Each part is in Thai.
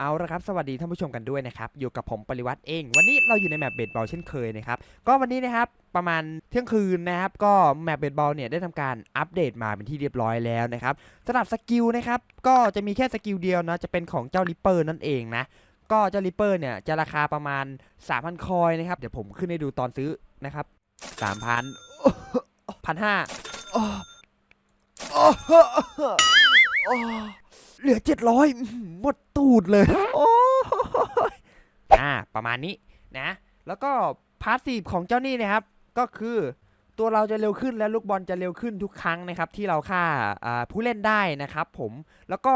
เอาละครับสวัสดีท่านผู้ชมกันด้วยนะครับอยู่กับผมปริวัติเอง วันนี้เราอยู่ในแมปเบสบอลเช่นเคยนะครับก็วันนี้นะครับประมาณเที่ยงคืนนะครับก็แมปเบสบอลเนี่ยได้ทำการอัปเดตมาเป็นที่เรียบร้อยแล้วนะครับสำหรับสกิลนะครับก็จะมีแค่สกิลเดียวนะจะเป็นของเจ้าริปเปอร์นั่นเองนะก็เจ้าริปเปอร์เนี่ยจะราคาประมาณ 3,000 คอยนะครับเดี๋ยวผมขึ้นให้ดูตอนซื้อนะครับ3,000พันห้า เหลือ700หมดตูดเลย โอ้ยอ่าประมาณนี้นะ แล้วก็พาสซีฟของเจ้านี่นะครับ ก็คือตัวเราจะเร็วขึ้นและลูกบอลจะเร็วขึ้นทุกครั้งนะครับ ที่เราฆ่าอ่าผู้เล่นได้นะครับผมแล้วก็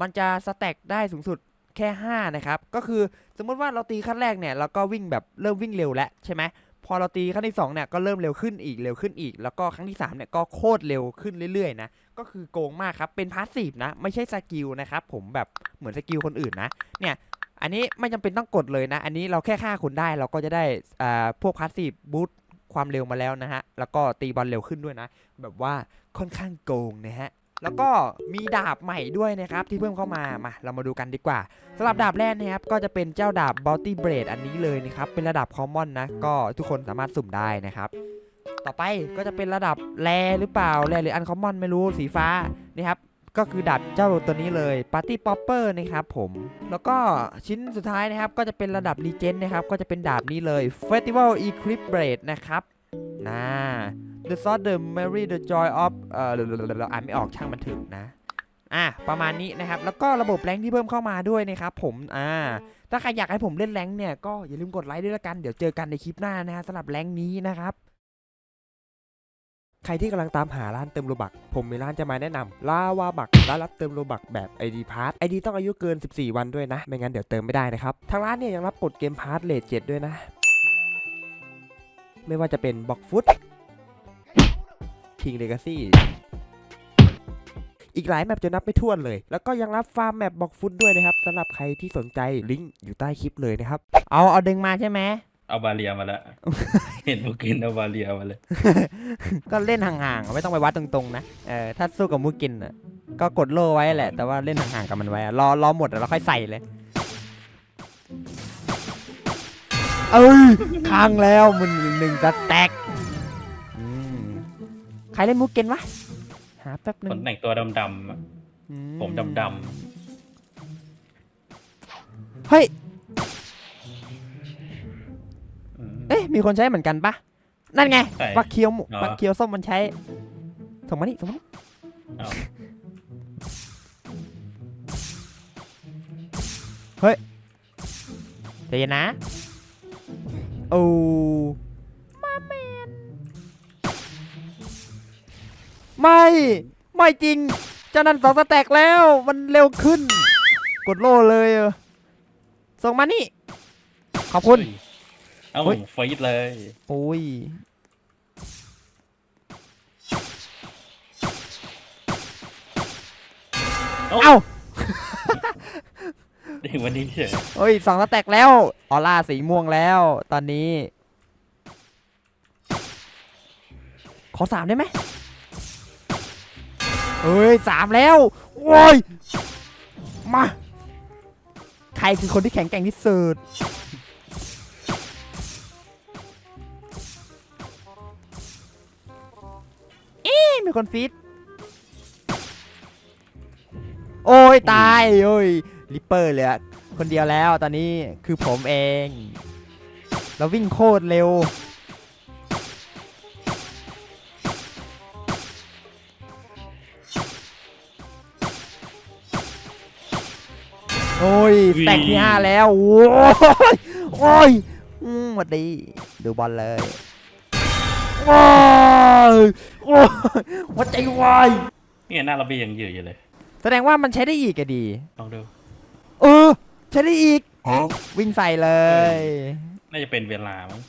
มันจะสแต็กได้สูงสุดแค่ 5 นะครับ ก็คือสมมติว่าเราตีขั้นแรกเนี่ยเราก็วิ่งแบบเริ่มวิ่งเร็วแล้วใช่ไหม พอเราตีครั้งที่2เนี่ยก็เริ่มเร็วขึ้นอีกเร็วขึ้นอีก แล้วก็ครั้งที่3เนี่ยก็โคตรเร็วขึ้นเรื่อยๆนะก็คือโกงมากครับเป็นพาสซีฟนะไม่ใช่สกิลนะครับผมแบบเหมือนสกิลคนอื่นนะเนี่ยอันนี้ไม่จำเป็นต้องกดเลยนะ อันนี้เราแค่ฆ่าคนได้เราก็จะได้อ่าพวกพาสซีฟบูตความเร็วมาแล้วนะฮะแล้วก็ตีบอลเร็วขึ้นด้วยนะ แบบว่าค่อนข้างโกงนะฮะ แล้วก็มีดาบใหม่ด้วยนะครับที่เพิ่มเข้ามา มาเรามาดูกันดีกว่าสำหรับดาบแรกนะครับก็จะเป็นเจ้าดาบ b o u t y Blade อันนี้เลยนะครับเป็นระดับคอมมอนนะก็ทุกคนสามารถสุ่มได้นะครับต่อไปก็จะเป็นระดับแรหรือเปล่าแรหรืออันคอมมอนไม่รู้สีฟ้านี่ครับก็คือดาบเจ้าตัวนี้เลย Party Popper นะครับผมแล้วก็ชิ้นสุดท้ายนะครับก็จะเป็นระดับ Legend นะครับก็จะเป็นดาบนี้เลย Festival Eclipse Blade นะครับ นะ The Sword the Mary the Joy of เอ่อเราอ่านไม่ออกช่างมันถึงนะอะประมาณนี้นะครับ แล้วก็ระบบแรงที่เพิ่มเข้ามาด้วยนะครับผมอ่าถ้าใครอยากให้ผมเล่นแรงเนี่ยก็อย่าลืมกดไลค์ด้วยละกันเดี๋ยวเจอกันในคลิปหน้านะฮะสำหรับแรงนี้นะครับใครที่กำลังตามหาร้านเติมโลบัก ผมมีร้านจะมาแนะนำลาวาบักร้านรับเติมโลบักแบบ ID p a s s ID ต้องอายุเกิน 14 วันด้วยนะ ไม่งั้นเดี๋ยวเติมไม่ได้นะครับ ทางร้านเนี่ยยังรับกดเกมพาร์ทเลทเจ็ดด้วยนะ ไม่ว่าจะเป็นบ็อกฟุต King Legacy อีกหลายแมปจะนับไม่ถ้วนเลย แล้วก็ยังรับฟาร์มแมปบอกฟุตด้วยนะครับสำหรับใครที่สนใจลิงก์อยู่ใต้คลิปเลยนะครับ เอาเอาดึงมาใช่ไหมเอาบาเรียมาแล้ว เห็นบุกินเอาบาเรียมาเลย ก็เล่นห่างๆ ไม่ต้องไปวัดตรงๆนะ เออถ้าสู้กับมูกินอะ ก็กดโล่ไว้แหละ แต่ว่าเล่นห่างๆกับมันไว้อะรอรอหมดแล้วค่อยใส่เลย เอ้ยค้างแล้วมันหนึ่งสแต็กอืมใครเล่นมูกินวะหาแป๊บนึคงนแต่งตัวดำๆอะอืผมดำเฮ้ย ๆอืม เอ๊ะมีคนใช้เหมือนกันปะนั่นไงใช่ปักเคียวหมูอ๋อปักเคียวส้มมันใช้ส่งมานี่ส่งมานี่เอาใจเย็นนะ โอ้มาแมนไม่ ไม่จริงเจ้านั้นสองสแต็กแล้ว มันเร็วขึ้น กดโล่เลยเออส่งมานี่ ขอบคุณ เอาเฮ้ย ฟีดเลยโอ้ย เอ้าเอ้า ถึงวันนี้เฉยเฮ้ยสองสแต็กแล้วออร่าสีม่วงแล้ว ตอนนี้ ขอสามได้ไหมเฮ้ยสามแล้วโว้ยมา ใครคือคนที่แข็งแกร่งที่สุดเอ๊ะมีคนฟีดโอ้ยตายโอ้ย ลิปเปอร์เหลือคนเดียวแล้วตอนนี้คือผมเอง เราวิ่งโคตรเร็ว โอ้ยสแต็กที่ห้าแล้ว โอ้ยโอ้ยอืมหวัดดีดูบอลเลยโอ้ยโอ้ยหัวใจวายเนี่ยหน้าเราบียังยืดอยู่เลย แสดงว่ามันใช้ได้อีกอะดี ลองดูเอ อใช้ได้อีก วิ่งใส่เลย น่าจะเป็นเวลามั้ง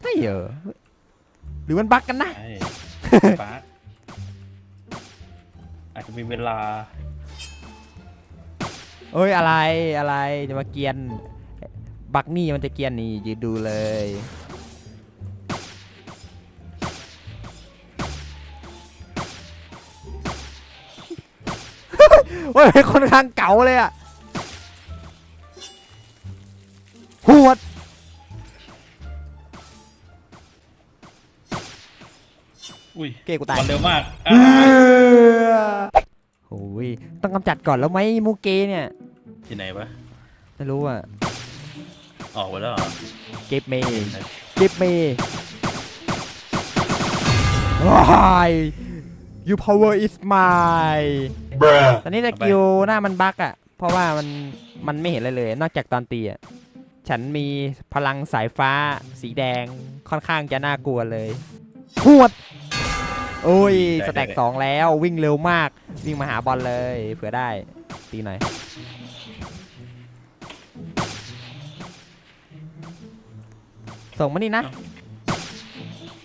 ใช่เหรอหรือมันบั๊กกันนะ ใช่ป้าอาจจะมีเวลา เอ้ยอะไรอะไรจะมาเกรียน บักนี่มันจะเกรียนนี่ยืนดูเลยเฮ้ยค่อนข้างเก๋าเลยอะ หวดอุ้ยเก้กูตายบอลเร็วมากเออะอโอ้ยต้องกำจัดก่อนแล้วไหมมูเกเนี่ยที่ไหนปะไม่รู้อะออกไปแล้วเหรอเก็บเมย์เก็บเมย์ว้าย you power is mine ตอนนี้สกิลหน้ามันบั๊กอะ เพราะว่ามันมันไม่เห็นอะไรเลย นอกจากตอนตีอะ ฉันมีพลังสายฟ้าสีแดงค่อนข้างจะน่ากลัวเลยหวด โอ้ยสแต็กสองแล้ววิ่งเร็วมาก วิ่งมาหาบอลเลย เผื่อได้ ตีหน่อย ส่งมานี่นะ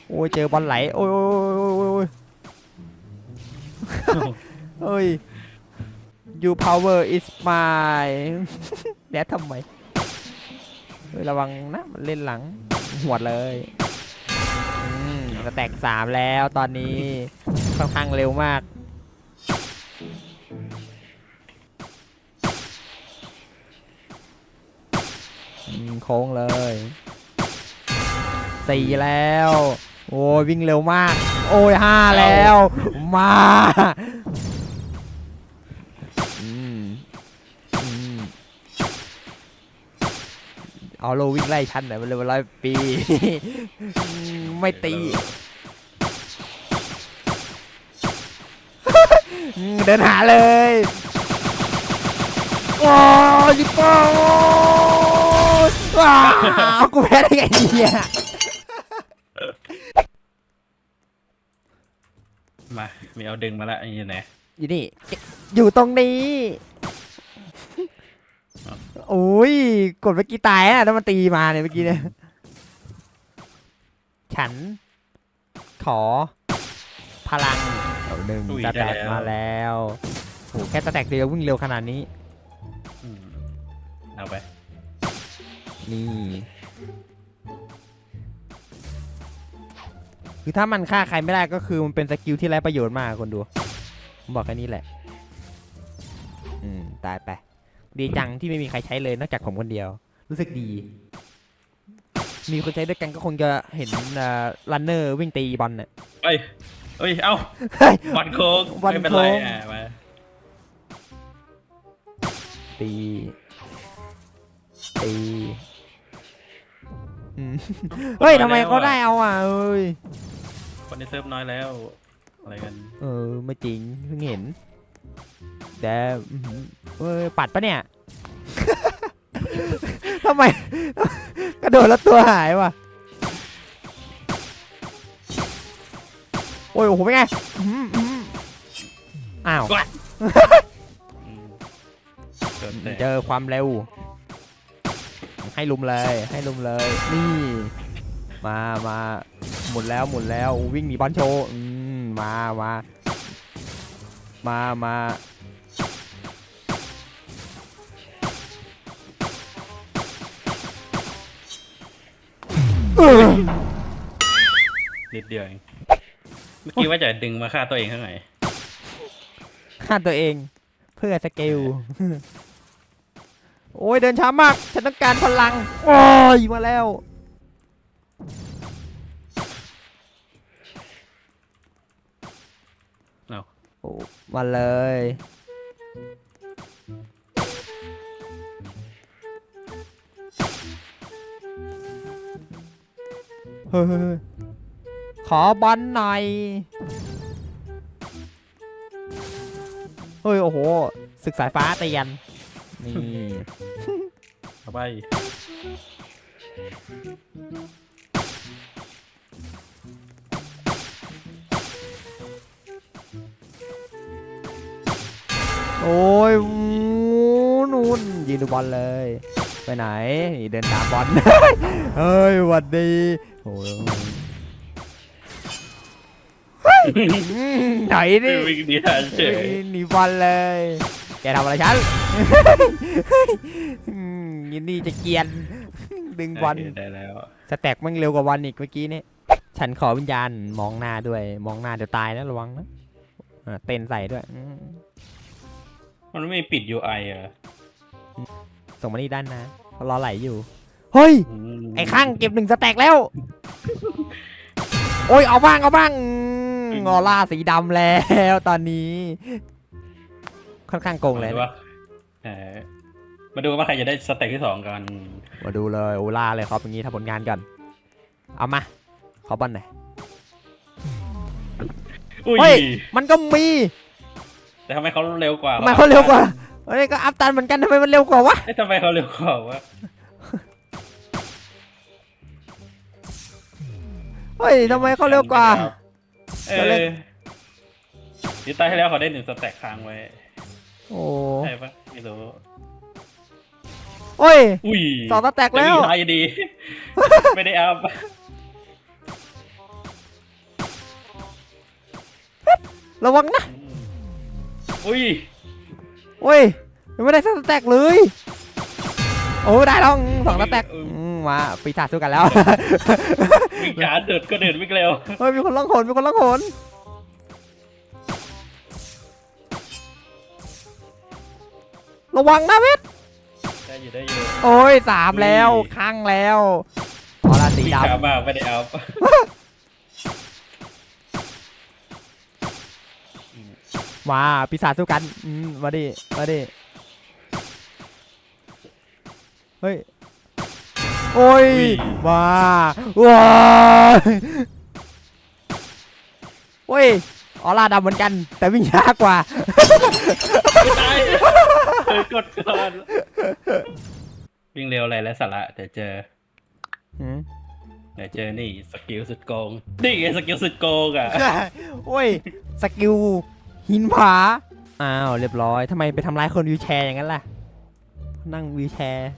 โอ้ย เจอบอลไหล โอ้ยโอ้ยโอ้ยโอ้ยโอ้ยเอ้ย you power is mine แดดทำไมเฮ้ย ระวังนะมันเล่นหลังหวดเลยอืมสแตกสามแล้วตอนนี้ค่อนข้างเร็วมาก โค้งเลยสี่แล้ว โอ้ยวิ่งเร็วมาก โอ้ยห้าแล้ว มา เอาโลวิ่งไล่ชันหน่อยมันเลยร้อยปีอืมไม่ตีอืมเดินหาเลย โอ้ยยิปโป้ว้าวกูแพ้ได้ไงเนี่ยมา มีเอาดึงมาละอันนี้ไหนอยู่นี่ อยู่ตรงนี้ครับ โอ้ยกดเมื่อกี้ตายอะแล้วมันตีมาเนี่ยเมื่อกี้เนี่ยฉัน ขอ พลังเอาหนึ่งอุ้ยสได้แต็กแล้ว มาแล้วโหแค่สแต็กเดียววิ่งเร็วขนาดนี้ อืมเอาไป นี่คือถ้ามันฆ่าใครไม่ได้ก็คือมันเป็นสกิลที่ไร้ประโยชน์มากคนดู ผมบอกแค่นี้แหละ อืม ตายไป ดีจังที่ไม่มีใครใช้เลยนอกจากผมคนเดียว รู้สึกดี มีคนใช้ด้วยกันก็คงจะเห็นรันเนอร์วิ่งตีบอลน่ะเอ้ยเอ้ย เอ้าเฮ้ยบอลโค้งบอลไม่เป็นไรโค้งอะมาตีตีอืมเฮ้ยทำไมเขาได้เอาอะเอ้ยคนในเซิร์ฟน้อยแล้ว อะไรกัน เออ ไม่จริงเพิ่งเห็นแต่ อื้อหือเอ้ยปัดปะเนี่ย ทำไม กระโดดแล้วตัวหายวะโอ้ยโอ้โหเป็นไงอื้อหืออื้อหืออ้าว อืมเกินแต่เจอความเร็ว ให้ลุมเลย ให้ลุมเลย นี่ มามาหมุนแล้วหมุนแล้ววิ่งหนีบอลโชว์อืมมามามามา นิดเดียวเองเมื่อกี้ว่าจะดึงมาฆ่าตัวเองข้างไหนฆ่าตัวเอง เพื่อสเกล โอ้ยเดินช้ามาก ฉันต้องการพลัง โอ้ยมาแล้ว เอ้าโอ้มาเลย ฮ้ยขอบอลหน่อยเฮ้ย โอ้โห ศึกสายฟ้าเตียน นี่เอไปโอ้ยนู่นยืนดูบอลเลย ไปไหนนี่เดินตามบอลเฮ้ยหวัดดีโอ้ยไหนดิวิ่งดีทันเฉยหนีบอลเลย แกทำอะไรฉันอืมยินดีจะเกรียน ดึงบอลโเคได้แล้วสแต็กมันเร็วกว่าบอลอีกเมื่อกี้นี่ฉันขอวิญญาณมองหน้าด้วย มองหน้าเดี๋ยวตายนะระวังนะอ่าเต้นใส่ด้วยอืมมันไม่ปิด UI เหรอ ส่งมานี่ด้านนะรอไหลอยู่ เฮ้ยมไอ้ข้างเก็บหนึ่งสแต็กแล้ว โอ้ยเอาบ้างเอาบ้างอืมออร่าสีดำแล้วตอนนี้ ค่อนข้างโกงเลยมาดูนะว่าเออมาดูว่าใครจะได้สเต็กที่สองกันมาดูเลยโอล่าเลยครับอย่างนี้ทำผลงานกันเอามาขอบอลหน่อยอุ้ยเฮ้ยมันก็มี แต่ทำไมเขาเร็วกว่าทำไมเขาเร็วกว่า เฮ้ยก็อัพตันเหมือนกันทำไมมันเร็วกว่าวะ เอ๊ะทำไมเขาเร็วกว่าวะเฮ้ยทำไมเขาเร็วกว่า เอก็อเล่นดีตาที่แล้วเขาได้หนึ่งสแต็กค้างไว้โอ้ใช่ปะไม่รู้โอ้ย อุ้ยสองสแต็กแล้ว ต่มีท้ายดี ไม่ได้อัพระวังนะ อุ้ย โอ้ยยังไม่ได้สักสแต็กเลยโอ้ได้แล้วอืมสองสแต็กอืมมาปีศาจสู้กันแล้ววิ่งช้าเดินก็เดินวิ่งเร็วเฮ้ยมีคนล่องหนมีคนล่องหนระวังนะเพชรได้อยู่ได้อยู่โอ้ยสามแล้วอุ้ยข้างแล้วออร่าสีวิ่งดช้ามากไม่ได้อัพ มาปีศาจสู้กันอืมมาดิมาดิเฮ้ยโอ้ยมาว้ายโอ้ยออร่าดำเหมือนกัน แต่วิ่งช้ากว่าไม่ตายเออกดก่อนวิ่งเร็วอะไรและสาระแต่เจอหืมแต่เจอนี่สกิลสุดโกงนี่ไงสกิลสุดโกงอะโอ้ยสกิล หินผา อ้าวเรียบร้อยทำไมไปทำร้ายคนวิวแชร์อย่างนั้นล่ะ นั่งวิวแชร์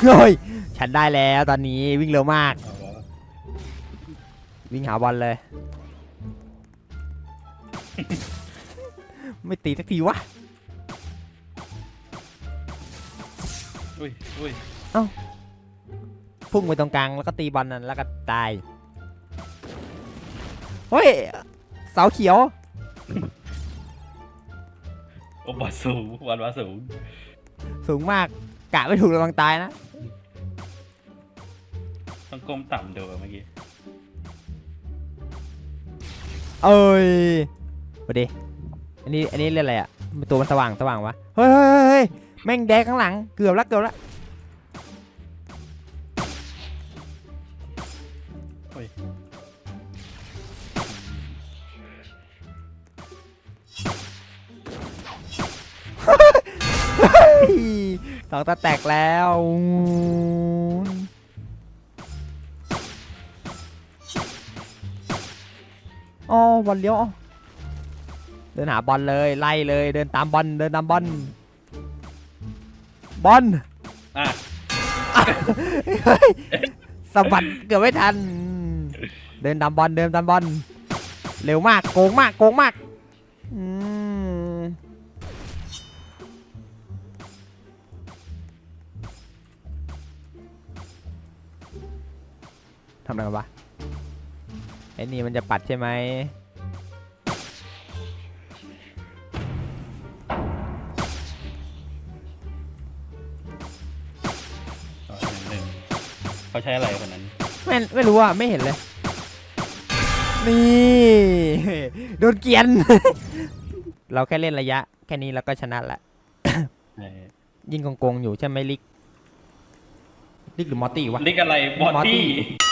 เฮ้ยฉันได้แล้วตอนนี้วิ่งเร็วมาก วิ่งหาบอลเลย ไม่ตีสักทีวะอุ้ยอุ้ยพุ่งไปตรงกลางแล้วก็ตีบอลนั่นแล้วก็ตาย เฮ้ยเสาเขียว โอ้บอลสูงบอลมาสูงสูงมากกะไม่ถูกระวังตายนะต้องก้มต่ำดูอะเมื่อกี้เอ้ยมาดิอันนี้อันนี้เรียกอะไรอะตัวมันสว่างสว่างวะเฮ้ยเฮ้ยเฮ้ยเฮ้ยแม่งแดงข้างหลังเกือบละเกือบละเสองตาแตกแล้วอ๋อบอลเลี้ยวอ๋อเดินหาบอลเลยไล่เลยเดินตามบอลเดินตามบอลบอลอะเฮ้ยสะบัดเกือบไม่ทัน เดินตามบอลเดินตามบอลเร็วมากโกงมากโกงมากอืม ทำอะไรกันวะไอ้นี่มันจะปัดใช่ไหมอ๋อหนึ่งหนึ่งเขาใช้อะไรคนนั้น ไม่ไม่รู้อะ ไม่เห็นเลย นี่ โดนเกรียน เราแค่เล่นระยะ แค่นี้เราก็ชนะละเออยิงโกงๆอยู่ใช่ไหมลิก ลิกหรือมอตตี้วะ ลิกอะไร บอมอตตี้ดี้